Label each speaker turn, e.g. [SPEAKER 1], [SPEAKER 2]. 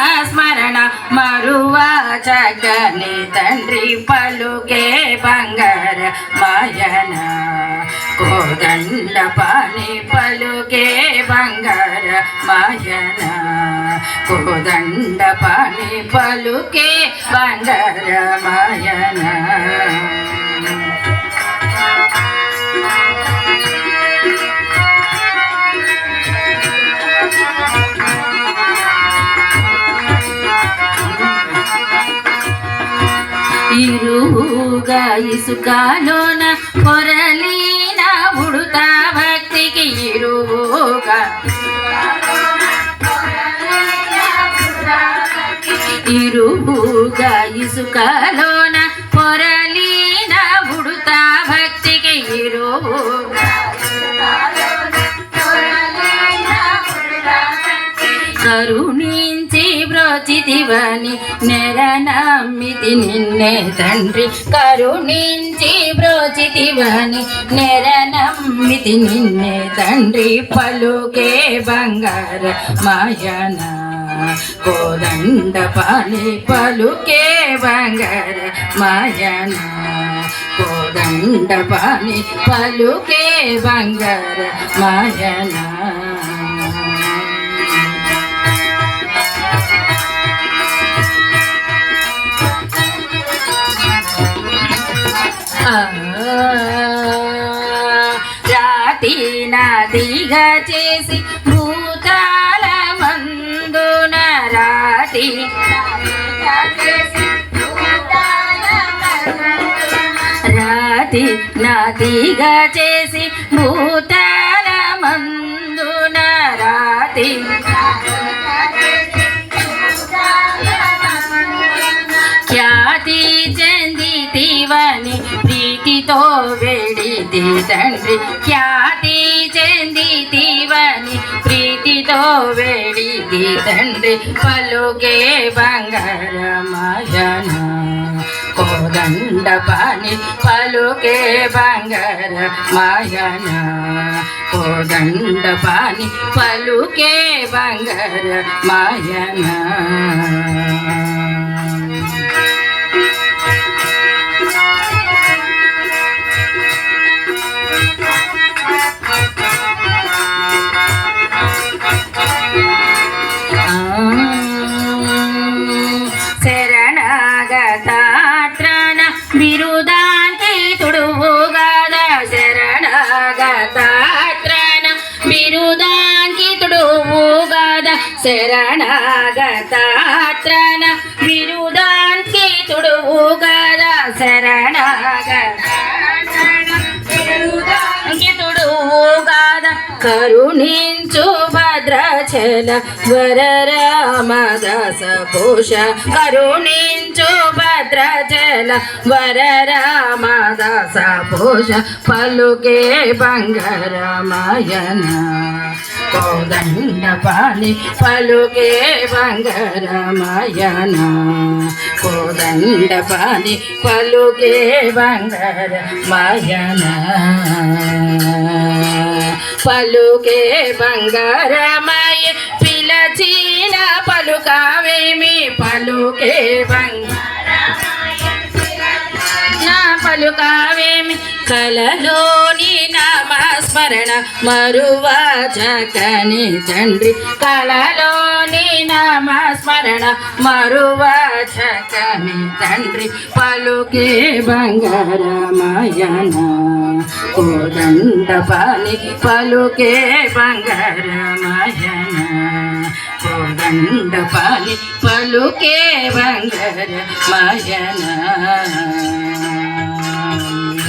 [SPEAKER 1] స్మరణ మరువా చక్కని తండ్రి పలుకే బంగార మాయన. కోదండ పాని పలుకే బంగార మాయన. కోదండ పాని పలుకే బంగార మాయన. ఇరుగా ఇసుకలోన కొరలీన ఉడుతా భక్తికి ఇరుగా ఇరువుగా ఇసుకలోన కొరలీన ఉడుతా భక్తికి ఇరుగా కరుణీ బ్రోచితివని నెరనమ్మితి నిన్నే తండ్రి. కరుణించి బ్రోచితివని నెరనమ్మితి నిన్నే తండ్రి. పలుకే బంగార మాయన కోదండ పాలి పలుకే బంగార మాయన కోదండ పాలి పలుకే బంగార మాయనా. రాతి నదిగా చేసి భూతాల మందున రాతి. రాతి నదిగా చేసి భూత ప్రీతితో వేడిది తండ్రి. ఖ్యాతి చెందితివని ప్రీతితో వేడిది తండ్రి. పలుకే బంగారమయన కోదండ పని పలుకే బంగార మాయన కోదండ పని పలుకే బంగార మాయన శరణాగతాత్రణ బిరుదాంతి తుడువుగాద శరణాగతాత్రణ బిరుదాంకి తుడువుగాద శరణాగతాత్రణ కరుణించు భద్రచల వర రామదాస భూష కరుణించు భద్రాచల వర రామదాస భూష పలుకే బంగారమాయన కోదండ పాలి పలుకే బంగారమాయన కోదండ పాలి పలుకే బంగార పలుకే బంగారమాయ పిలచిన పలుకావేమి? పలుకే నా పలుకావేమి? కలలోని నామస్మరణ మరువా చకని తండ్రి. కలలోని నామస్మరణ మరువా చకని తండ్రి. పలుకే బంగారమయన? కోదండ పాలి పలుకే బంగారమయన? కోదండ పాలి పలుకే బంగారమయన